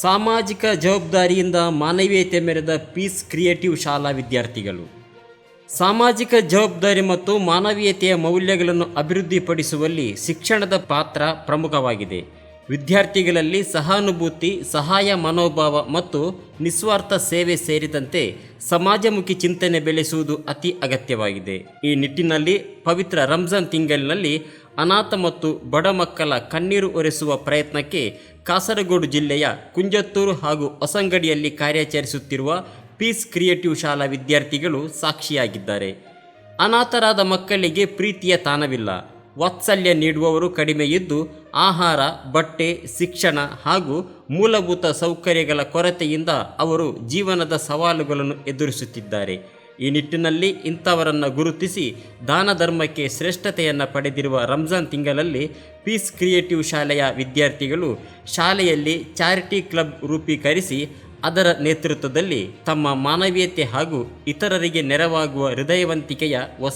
ಸಾಮಾಜಿಕ ಜವಾಬ್ದಾರಿಯಿಂದ ಮಾನವೀಯತೆ ಮೆರೆದ ಪೀಸ್ ಕ್ರಿಯೇಟಿವ್ ಶಾಲಾ ವಿದ್ಯಾರ್ಥಿಗಳು. ಸಾಮಾಜಿಕ ಜವಾಬ್ದಾರಿ ಮತ್ತು ಮಾನವೀಯತೆಯ ಮೌಲ್ಯಗಳನ್ನು ಅಭಿವೃದ್ಧಿಪಡಿಸುವಲ್ಲಿ ಶಿಕ್ಷಣದ ಪಾತ್ರ ಪ್ರಮುಖವಾಗಿದೆ. ವಿದ್ಯಾರ್ಥಿಗಳಲ್ಲಿ ಸಹಾನುಭೂತಿ, ಸಹಾಯ ಮನೋಭಾವ ಮತ್ತು ನಿಸ್ವಾರ್ಥ ಸೇವೆ ಸೇರಿದಂತೆ ಸಮಾಜಮುಖಿ ಚಿಂತನೆ ಬೆಳೆಸುವುದು ಅತಿ ಅಗತ್ಯವಾಗಿದೆ. ಈ ನಿಟ್ಟಿನಲ್ಲಿ ಪವಿತ್ರ ರಂಜಾನ್ ತಿಂಗಳಿನಲ್ಲಿ ಅನಾಥ ಮತ್ತು ಬಡ ಮಕ್ಕಳ ಕಣ್ಣೀರು ಒರೆಸುವ ಪ್ರಯತ್ನಕ್ಕೆ ಕಾಸರಗೋಡು ಜಿಲ್ಲೆಯ ಕುಂಜತ್ತೂರು ಹಾಗೂ ಹೊಸಂಗಡಿಯಲ್ಲಿ ಕಾರ್ಯಾಚರಿಸುತ್ತಿರುವ ಪೀಸ್ ಕ್ರಿಯೇಟಿವ್ ಶಾಲಾ ವಿದ್ಯಾರ್ಥಿಗಳು ಸಾಕ್ಷಿಯಾಗಿದ್ದಾರೆ. ಅನಾಥರಾದ ಮಕ್ಕಳಿಗೆ ಪ್ರೀತಿಯ ತಾಣವಿಲ್ಲ. ವಾತ್ಸಲ್ಯ ನೀಡುವವರು ಕಡಿಮೆ ಇದ್ದು, ಆಹಾರ, ಬಟ್ಟೆ, ಶಿಕ್ಷಣ ಹಾಗೂ ಮೂಲಭೂತ ಸೌಕರ್ಯಗಳ ಕೊರತೆಯಿಂದ ಅವರು ಜೀವನದ ಸವಾಲುಗಳನ್ನು ಎದುರಿಸುತ್ತಿದ್ದಾರೆ. ಈ ನಿಟ್ಟಿನಲ್ಲಿ ಇಂಥವರನ್ನು ಗುರುತಿಸಿ ದಾನ ಧರ್ಮಕ್ಕೆ ಶ್ರೇಷ್ಠತೆಯನ್ನು ಪಡೆದಿರುವ ರಂಜಾನ್ ತಿಂಗಳಲ್ಲಿ ಪೀಸ್ ಕ್ರಿಯೇಟಿವ್ ಶಾಲೆಯ ವಿದ್ಯಾರ್ಥಿಗಳು ಶಾಲೆಯಲ್ಲಿ ಚಾರಿಟಿ ಕ್ಲಬ್ ರೂಪೀಕರಿಸಿ ಅದರ ನೇತೃತ್ವದಲ್ಲಿ ತಮ್ಮ ಮಾನವೀಯತೆ ಹಾಗೂ ಇತರರಿಗೆ ನೆರವಾಗುವ ಹೃದಯವಂತಿಕೆಯ ಹೊಸ